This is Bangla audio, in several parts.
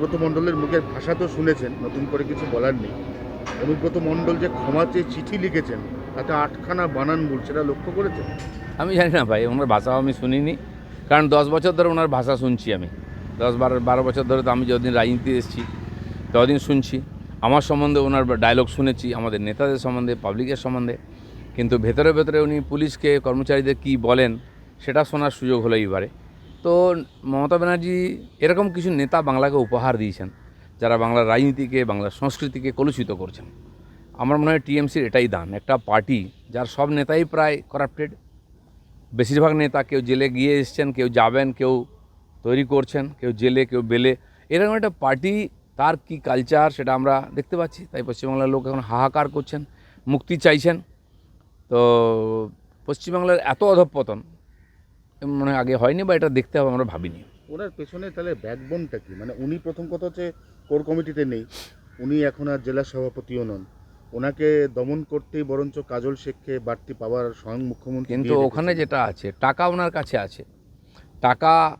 অনুব্রত মণ্ডলের মুখের ভাষা তো শুনেছেন, নতুন করে কিছু বলার নেই। অনুব্রত মণ্ডল যে ক্ষমা চেয়ে চিঠি লিখেছেন, তাতে আটখানা বানান ভুল সেটা লক্ষ্য করেছেন? আমি জানি না ভাই, ওনার ভাষাও আমি শুনিনি। কারণ দশ বছর ধরে ওনার ভাষা শুনছি আমি। দশ বারো বারো বছর ধরে তো আমি যতদিন রাজনীতি এসেছি, ততদিন শুনছি। আমার সম্বন্ধে ওনার ডায়লগ শুনেছি, আমাদের নেতাদের সম্বন্ধে পাবলিকের সম্বন্ধে। কিন্তু ভেতরে ভেতরে উনি পুলিশকে, কর্মচারীদের কি বলেন, সেটা শোনার সুযোগ হলো এইবারে। তো মমতা ব্যানার্জি এরকম কিছু নেতা বাংলাকে উপহার দিয়েছেন, যারা বাংলার রাজনীতিকে, বাংলার সংস্কৃতিকে কলুষিত করছেন। আমার মনে হয় টিএমসির এটাই দান, একটা পার্টি যার সব নেতাই প্রায় করাপ্টেড বেশিরভাগ নেতা কেউ জেলে গিয়ে এসছেন, কেউ যাবেন, কেউ তৈরি করছেন, কেউ জেলে, কেউ বেলে। এরকম একটা পার্টি, তার কি কালচার সেটা আমরা দেখতে পাচ্ছি। তাই পশ্চিমবাংলার লোক এখন হাহাকার করছেন, মুক্তি চাইছেন। তো পশ্চিমবাংলার এত অধঃপতন মনে আগে হয়নি বা এটা দেখতে হবে আমরা ভাবিনি। ওনার পেছনে তাহলে ব্যাকবোনটা কি? মানে উনি প্রথম কথা হচ্ছে কোর কমিটিতে নেই উনি এখন আর জেলা সভাপতিও নন। ওনাকে দমন করতেই বরঞ্চ কাজল শেখকে বাড়তি পাওয়ার স্বয়ং মুখ্যমন্ত্রী কিন্তু ওখানে যেটা আছে টাকা ওনার কাছে আছে। টাকা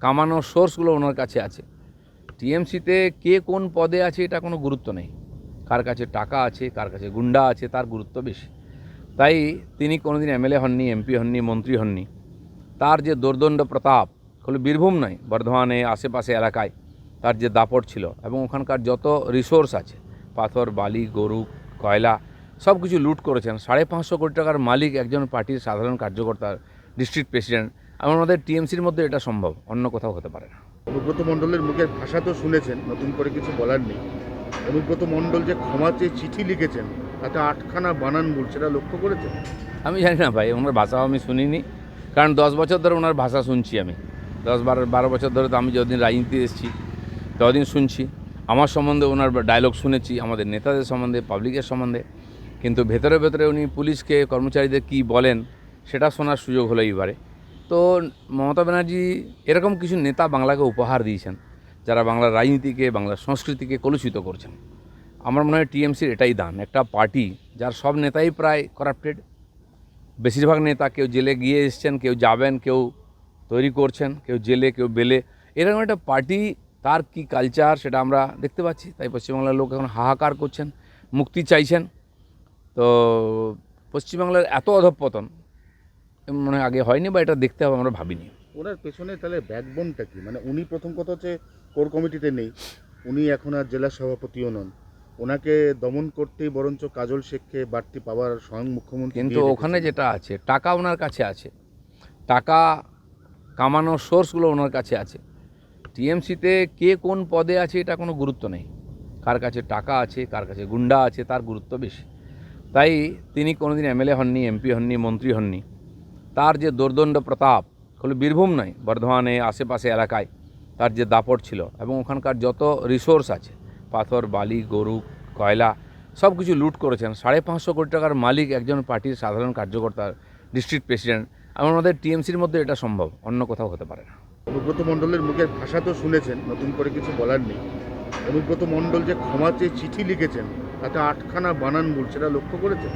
কামানোর সোর্সগুলো ওনার কাছে আছে। টিএমসিতে কে কোন পদে আছে এটা কোনো গুরুত্ব নেই। কার কাছে টাকা আছে কার কাছে গুন্ডা আছে তার গুরুত্ব বেশি। তাই তিনি কোনোদিন এমএলএ হননি এমপি হননি মন্ত্রী হননি। তার যে দোর্দণ্ড প্রতাপ হলো বীরভূম নয় বর্ধমানে আশেপাশে এলাকায় তার যে দাপট ছিল এবং ওখানকার যত রিসোর্স আছে পাথর বালি গরু কয়লা সব কিছু লুট করেছেন। সাড়ে পাঁচশো কোটি টাকার মালিক একজন পার্টির সাধারণ কার্যকর্তা ডিস্ট্রিক্ট প্রেসিডেন্ট এবং আমাদের টিএমসির মধ্যে এটা সম্ভব অন্য কোথাও হতে পারে না। অনুব্রত মণ্ডলের মুখের ভাষা তো শুনেছেন নতুন করে কিছু বলার নেই। অনুব্রত মণ্ডল যে ক্ষমা চেয়ে চিঠি লিখেছেন তাতে আটখানা বানান ভুল সেটা লক্ষ্য করেছেন? আমি জানি না ভাই ওনার ভাষাও আমি শুনিনি। কারণ দশ বছর ধরে ওনার ভাষা শুনছি আমি। দশ বারো বারো বছর ধরে তো আমি যতদিন রাজনীতি এসেছি, ততদিন শুনছি। আমার সম্বন্ধে ওনার ডায়লগ শুনেছি, আমাদের নেতাদের সম্বন্ধে পাবলিকের সম্বন্ধে। কিন্তু ভেতরে ভেতরে উনি পুলিশকে, কর্মচারীদের কি বলেন, সেটা শোনার সুযোগ হলো এইবারে। তো মমতা ব্যানার্জি এরকম কিছু নেতা বাংলাকে উপহার দিয়েছেন, যারা বাংলার রাজনীতিকে, বাংলার সংস্কৃতিকে কলুষিত করছেন। আমার মনে হয় টিএমসির এটাই দান, একটা পার্টি যার সব নেতাই প্রায় করাপ্টেড বেশিরভাগ নেতা কেউ জেলে গিয়ে এসছেন, কেউ যাবেন, কেউ তৈরি করছেন, কেউ জেলে, কেউ বেলে। এরকম একটা পার্টি, তার কি কালচার সেটা আমরা দেখতে পাচ্ছি। তাই পশ্চিমবাংলার লোক এখন হাহাকার করছেন, মুক্তি চাইছেন। তো পশ্চিমবাংলার এত অধঃপতন মনে আগে হয়নি বা এটা দেখতে হবে, আমরা ভাবিনি। ওনার পেছনে তাহলে ব্যাকবোনটা কি? মানে উনি প্রথম কথা হচ্ছে কোর কমিটিতে নেই। উনি এখন আর জেলা সভাপতিও নন। ওনাকে দমন করতেই বরঞ্চ কাজল শেখকে বাড়তি পাওয়ার স্বয়ং মুখ্যমন্ত্রী কিন্তু ওখানে যেটা আছে টাকা ওনার কাছে আছে। টাকা কামানোর সোর্সগুলো ওনার কাছে আছে। টিএমসিতে কে কোন পদে আছে এটা কোনো গুরুত্ব নেই। কার কাছে টাকা আছে কার কাছে গুন্ডা আছে তার গুরুত্ব বেশি। তাই তিনি কোনোদিন এমএলএ হননি এমপি হননি মন্ত্রী হননি। তার যে দোর্দণ্ড প্রতাপ হলো বীরভূম নয় বর্ধমানে আশেপাশে এলাকায় তার যে দাপট ছিল এবং ওখানকার যত রিসোর্স আছে পাথর বালি গরু কয়লা সব কিছু লুট করেছেন। সাড়ে পাঁচশো কোটি টাকার মালিক একজন পার্টির সাধারণ কার্যকর্তা ডিস্ট্রিক্ট প্রেসিডেন্ট। আমার আমাদের টিএমসির মধ্যে এটা সম্ভব অন্য কোথাও হতে পারে না। অনুব্রত মণ্ডলের মুখের ভাষা তো শুনেছেন নতুন করে কিছু বলার নেই। অনুব্রত মণ্ডল যে ক্ষমা চেয়ে চিঠি লিখেছেন তাতে আটখানা বানান ভুল সেটা লক্ষ্য করেছেন?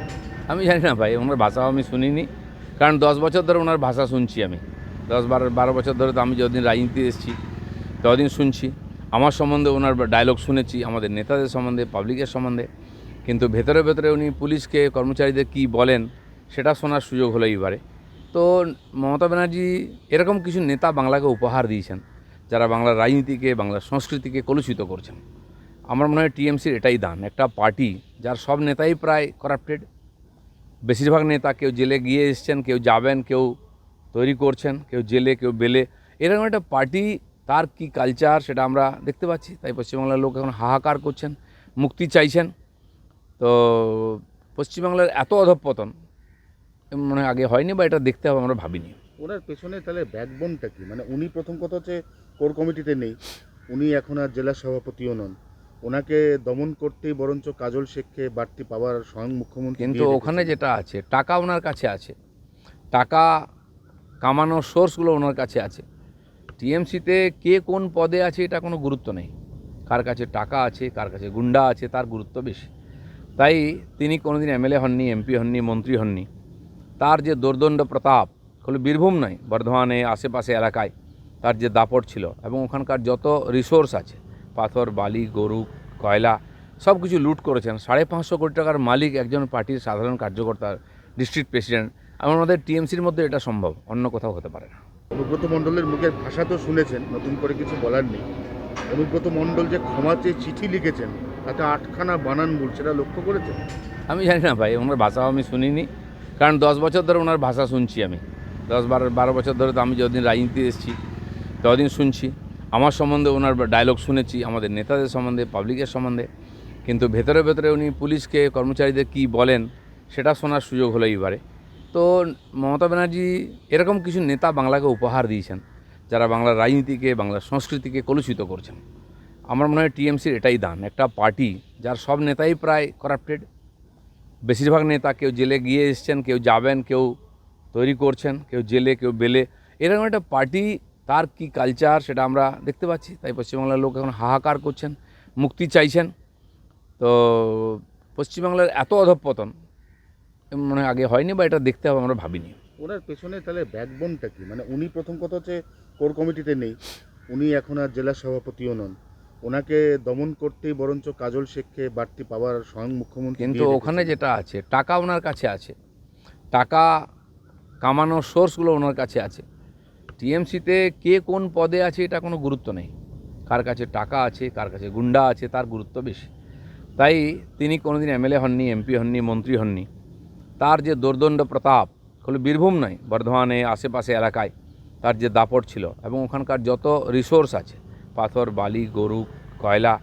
আমি জানি না ভাই ওনার ভাষাও আমি শুনিনি। কারণ দশ বছর ধরে ওনার ভাষা শুনছি আমি। দশ বারো বারো বছর ধরে তো আমি যতদিন রাজনীতি এসেছি ততদিন শুনছি। আমার সম্বন্ধে ওনার ডায়লগ শুনেছি, আমাদের নেতাদের সম্বন্ধে পাবলিকের সম্বন্ধে। কিন্তু ভেতরে ভেতরে উনি পুলিশকে, কর্মচারীদের কি বলেন, সেটা শোনার সুযোগ হলো এইবারে। তো মমতা ব্যানার্জি এরকম কিছু নেতা বাংলাকে উপহার দিয়েছেন, যারা বাংলার রাজনীতিকে, বাংলার সংস্কৃতিকে কলুষিত করছেন। আমার মনে হয় টিএমসির এটাই দান, একটা পার্টি যার সব নেতাই প্রায় করাপ্টেড বেশিরভাগ নেতা কেউ জেলে গিয়ে এসছেন, কেউ যাবেন, কেউ তৈরি করছেন, কেউ জেলে, কেউ বেলে। এরকম একটা পার্টি তার কি কালচার সেটা আমরা দেখতে পাচ্ছি। তাই পশ্চিমবাংলার লোক এখন হাহাকার করছেন মুক্তি চাইছেন। তো পশ্চিমবাংলার এত অধঃপতন মনে আগে হয়নি বা এটা দেখতে হবে আমরা ভাবিনি। ওনার পেছনে তাহলে ব্যাকবোনটা কি? মানে উনি প্রথম কথা হচ্ছে কোর কমিটিতে নেই উনি এখন আর জেলা সভাপতিও নন। ওনাকে দমন করতেই বরঞ্চ কাজল শেখকে বাড়তি পাওয়ার স্বয়ং মুখ্যমন্ত্রী কিন্তু ওখানে যেটা আছে টাকা ওনার কাছে আছে। টাকা কামানোর সোর্সগুলো ওনার কাছে আছে। টিএমসিতে কে কোন পদে আছে এটা কোনো গুরুত্ব নেই। কার কাছে টাকা আছে, কার কাছে গুন্ডা আছে তার গুরুত্ব বেশি। তাই তিনি কোনোদিন এমএলএ হননি, এমপি হননি, মন্ত্রী হননি। তার যে দোর্দণ্ড প্রতাপ হলো বীরভূম নয়, বর্ধমানে, আশেপাশে এলাকায় তার যে দাপট ছিল এবং ওখানকার যত রিসোর্স আছে, পাথর, বালি, গরু, কয়লা সব কিছু লুট করেছেন। সাড়ে পাঁচশো কোটি টাকার মালিক একজন পার্টির সাধারণ কার্যকর্তা ডিস্ট্রিক্ট প্রেসিডেন্ট আমাদের টিএমসির মধ্যে এটা সম্ভব অন্য কোথাও হতে পারে না। অনুব্রত মণ্ডলের মুখের ভাষা তো শুনেছেন নতুন করে কিছু বলার নেই। অনুব্রত মণ্ডল যে ক্ষমা চেয়ে চিঠি লিখেছেন তাতে আটখানা বানান ভুল সেটা লক্ষ্য করেছেন? আমি জানি না ভাই ওনার ভাষাও আমি শুনিনি। কারণ দশ বছর ধরে ওনার ভাষা শুনছি আমি। দশ বারো বারো বছর ধরে তো আমি যতদিন রাজনীতি এসেছি ততদিন শুনছি। আমার সম্বন্ধে ওনার ডায়লগ শুনেছি আমাদের নেতাদের সম্বন্ধে পাবলিকের সম্বন্ধে। কিন্তু ভেতরে ভেতরে উনি পুলিশকে কর্মচারীদের কি বলেন সেটা শোনার সুযোগ হলো এইবারে। তো মমতা ব্যানার্জি এরকম কিছু নেতা বাংলাকে উপহার দিয়েছেন, যারা বাংলার রাজনীতিকে, বাংলার সংস্কৃতিকে কলুষিত করছেন। আমার মনে হয় টিএমসির এটাই দান, একটা পার্টি যার সব নেতাই প্রায় করাপ্টেড বেশিরভাগ নেতা কেউ জেলে গিয়ে এসছেন, কেউ যাবেন, কেউ তৈরি করছেন, কেউ জেলে, কেউ বেলে। এরকম একটা পার্টি, তার কি কালচার সেটা আমরা দেখতে পাচ্ছি। তাই পশ্চিমবাংলার লোক এখন হাহাকার করছেন, মুক্তি চাইছেন। তো পশ্চিমবাংলার এত অধঃপতন মনে আগে হয়নি বা এটা দেখতে হবে আমরা ভাবিনি। ওনার পেছনে তাহলে ব্যাকবোনটা কি? মানে উনি প্রথম কথা হচ্ছে কোর কমিটিতে নেই উনি এখন আর জেলা সভাপতিও নন। ওনাকে দমন করতেই বরঞ্চ কাজল শেখকে বাড়তি পাওয়ার স্বয়ং মুখ্যমন্ত্রী কিন্তু ওখানে যেটা আছে টাকা ওনার কাছে আছে। টাকা কামানোর সোর্সগুলো ওনার কাছে আছে। টিএমসিতে কে কোন পদে আছে এটা কোনো গুরুত্ব নেই। কার কাছে টাকা আছে কার কাছে গুন্ডা আছে তার গুরুত্ব বেশি। তাই তিনি কোনোদিন এমএলএ হননি এমপি হননি মন্ত্রী হননি। তার যে দোর্দণ্ড প্রতাপ হলো বীরভূম নয় বর্ধমানে আশেপাশে এলাকায় তার যে দাপট ছিল এবং ওখানকার যত রিসোর্স আছে পাথর বালি গরু কয়লা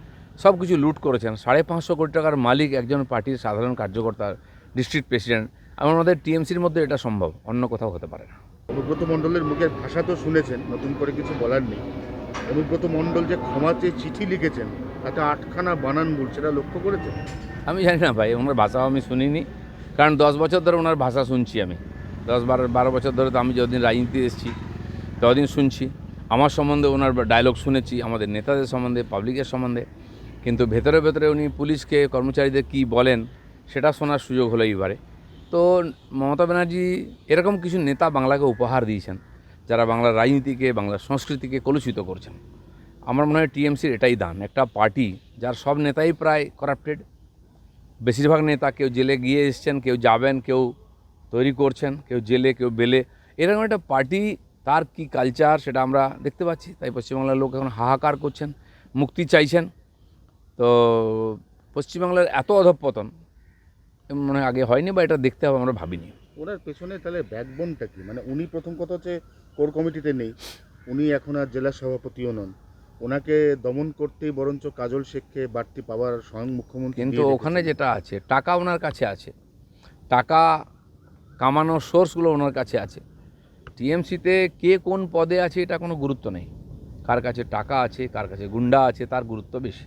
সব কিছু লুট করেছেন। সাড়ে পাঁচশো কোটি টাকার মালিক একজন পার্টির সাধারণ কার্যকর্তা ডিস্ট্রিক্ট প্রেসিডেন্ট আমাদের টিএমসির মধ্যে এটা সম্ভব অন্য কোথাও হতে পারে না। অনুব্রত মণ্ডলের মুখের ভাষা তো শুনেছেন নতুন করে কিছু বলার নেই। অনুব্রত মণ্ডল যে ক্ষমা চেয়ে চিঠি লিখেছেন তাতে আটখানা বানান ভুল সেটা লক্ষ্য করেছেন? আমি জানি না ভাই ওনার ভাষাও আমি শুনিনি। কারণ দশ বছর ধরে ওনার ভাষা শুনছি আমি। দশ বারো বারো বছর ধরে তো আমি যতদিন রাজনীতি এসেছি, ততদিন শুনছি। আমার সম্বন্ধে ওনার ডায়লগ শুনেছি, আমাদের নেতাদের সম্বন্ধে পাবলিকের সম্বন্ধে। কিন্তু ভেতরে ভেতরে উনি পুলিশকে, কর্মচারীদের কি বলেন, সেটা শোনার সুযোগ হলো এইবারে। তো মমতা ব্যানার্জি এরকম কিছু নেতা বাংলাকে উপহার দিয়েছেন, যারা বাংলার রাজনীতিকে, বাংলার সংস্কৃতিকে কলুষিত করছেন। আমার মনে হয় টিএমসির এটাই দান, একটা পার্টি যার সব নেতাই প্রায় করাপ্টেড বেশিরভাগ নেতা কেউ জেলে গিয়ে এসছেন, কেউ যাবেন, কেউ তৈরি করছেন, কেউ জেলে, কেউ বেলে। এরকম একটা পার্টি, তার কি কালচার সেটা আমরা দেখতে পাচ্ছি। তাই পশ্চিমবাংলার লোক এখন হাহাকার করছেন, মুক্তি চাইছেন। তো পশ্চিমবাংলার এত অধঃপতন মনে হয় আগে হয়নি বা এটা দেখতে হবে, আমরা ভাবিনি। ওনার পেছনে তাহলে ব্যাকবোনটা কি? মানে উনি প্রথম কথা হচ্ছে কোর কমিটিতে নেই, উনি এখন আর জেলা সভাপতিও নন। ওনাকে দমন করতেই বরঞ্চ কাজল শেখকে বাড়তি পাওয়ার স্বয়ং মুখ্যমন্ত্রী কিন্তু ওখানে যেটা আছে টাকা ওনার কাছে আছে। টাকা কামানোর সোর্সগুলো ওনার কাছে আছে। টিএমসিতে কে কোন পদে আছে এটা কোনো গুরুত্ব নেই। কার কাছে টাকা আছে কার কাছে গুন্ডা আছে তার গুরুত্ব বেশি।